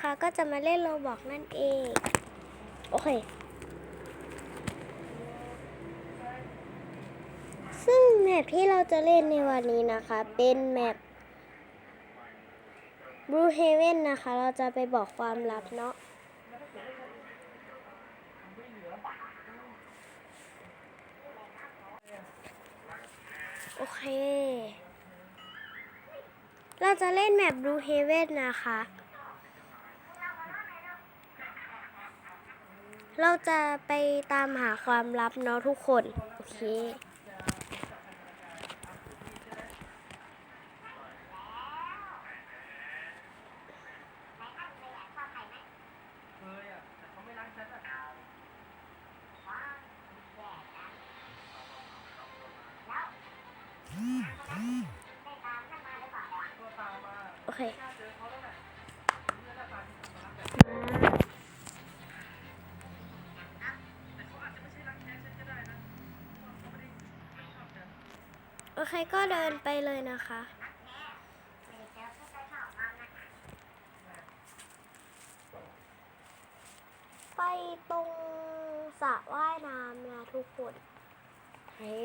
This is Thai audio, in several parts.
นะคะ ก็จะมาเล่นโรบอกนั่นเอง โอเค ซึ่งแมปที่เราจะเล่นในวันนี้นะคะ เป็นแมป Blue Heaven นะคะ เราจะไปบอกความลับเนาะโอเค เราจะเล่นแมป Blue Heaven นะคะ เราจะไปตามหาความลับเนาะทุกคน โอเคโอเค ใครก็เดินไปเลยนะคะไปตรงสระว่ายน้ำนะทุกคน เฮ้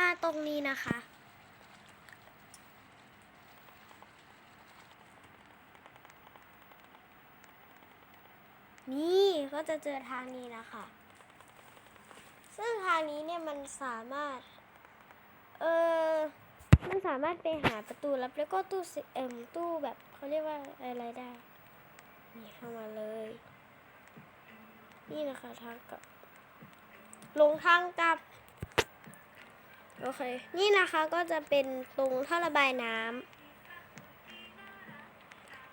มาตรงนี้นะคะ นี่ก็จะเจอทางนี้นะคะ ซึ่งทางนี้เนี่ยมันสามารถ เออมันสามารถไปหาประตูลับแล้วก็ตู้เอ็มตู้แบบเขาเรียกว่าอะไรได้ นี่เข้ามาเลย นี่นะคะทางกลับลงทางกลับ โอเค นี่นะคะก็จะเป็นตรงท่อระบายน้ำ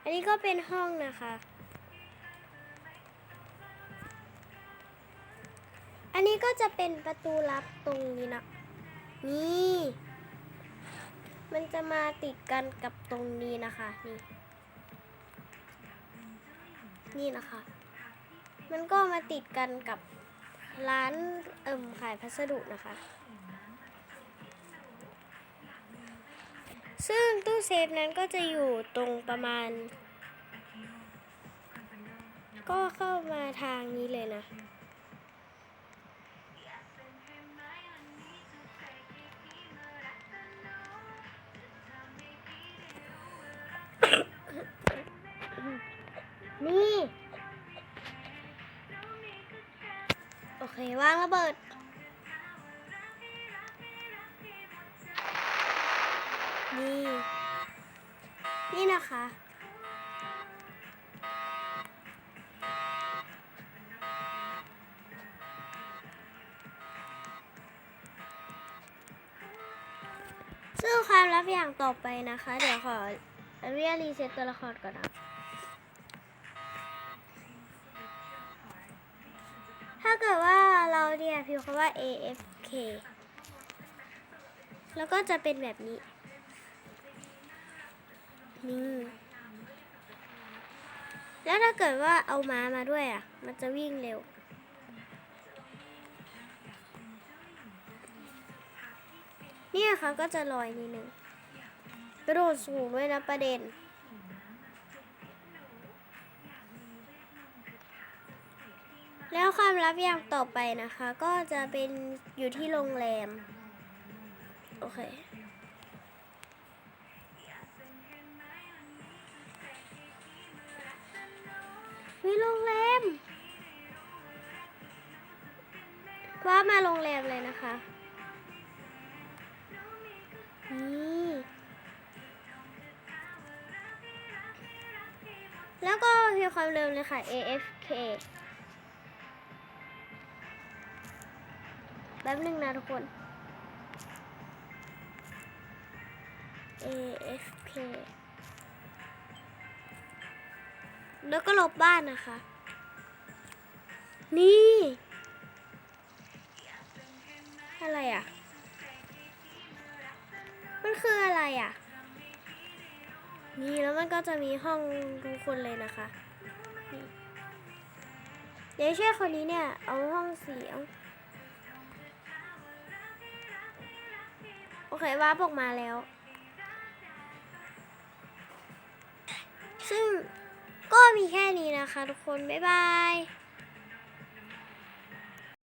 อันนี้ก็เป็นห้องนะคะ อันนี้ก็จะเป็นประตูลับตรงนี้นะ นี่ มันจะมาติดกันกับตรงนี้นะคะ นี่ นี่นะคะ มันก็มาติดกันกับร้านเอิ่มขายพัสดุนะคะ ซึ่งตู้เซฟนั้นก็จะอยู่ตรงประมาณ ก็เข้ามาทางนี้เลยนะ นี่ โอเควางระเบิด นี่ นี่นะคะ ซึ่งความลับอย่างต่อไปนะคะ เดี๋ยวขออนุญาตรีเซ็ตตัวละครก่อนนะถ้าเกิดว่าเราเนี่ยพิมพ์คำว่า AFK แล้วก็จะเป็นแบบนี้ นี่แล้วถ้าเกิดว่าเอาม้ามาด้วยอะ มันจะวิ่งเร็ว เนี่ยค่ะก็จะลอยนิดนึงกระโดดสูงด้วยนะประเด็น แล้วความลับอย่างต่อไปนะคะ ก็จะเป็นอยู่ที่โรงแรม โอเค วิโรงแรมว่ามาโรงแรมเลยนะคะ นี่ แล้วก็พิมพ์ความเร็วเลยค่ะ AFK แป๊บนึงนะทุกคน AFK แล้วก็ลบบ้านนะคะ นี่ อะไรอะ มันคืออะไรอะ นี่แล้วมันก็จะมีห้องทุกคนเลยนะคะ เดี๋ยวช่วยคนนี้เนี่ย เอาห้องสีเอาโอเควาร์ปออกมาแล้ว ซึ่ง ก็มีแค่นี้นะคะทุกคน บ๊ายบาย